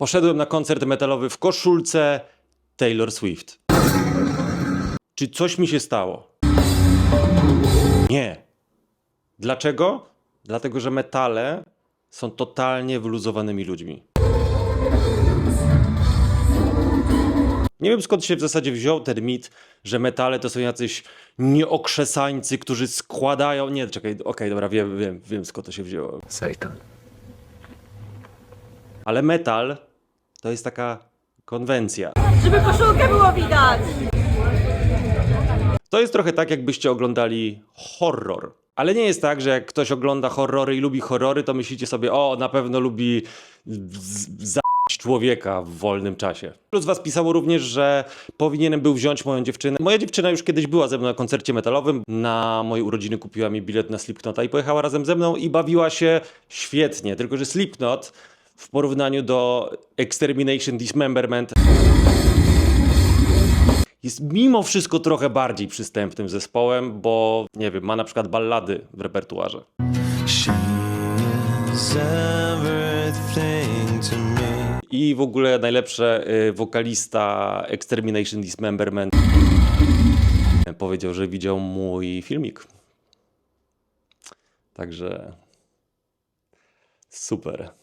Poszedłem na koncert metalowy w koszulce Taylor Swift. Czy coś mi się stało? Nie. Dlaczego? Dlatego, że metale są totalnie wyluzowanymi ludźmi. Nie wiem skąd się w zasadzie wziął ten mit, że metale to są jacyś nieokrzesańcy, którzy składają. Nie, czekaj, okej, dobra, wiem, wiem, wiem skąd to się wzięło. Satan. Ale metal to jest taka konwencja. Żeby koszulkę było widać! To jest trochę tak, jakbyście oglądali horror. Ale nie jest tak, że jak ktoś ogląda horrory i lubi horrory, to myślicie sobie, o, na pewno lubi za człowieka w wolnym czasie. Plus was pisało również, że powinienem był wziąć moją dziewczynę. Moja dziewczyna już kiedyś była ze mną na koncercie metalowym. Na moje urodziny kupiła mi bilet na Slipknota i pojechała razem ze mną i bawiła się świetnie. Tylko, że Slipknot w porównaniu do Extermination Dismemberment jest mimo wszystko trochę bardziej przystępnym zespołem, bo nie wiem, ma na przykład ballady w repertuarze. I w ogóle najlepsze y, wokalista Extermination Dismemberment powiedział, że widział mój filmik. Także super.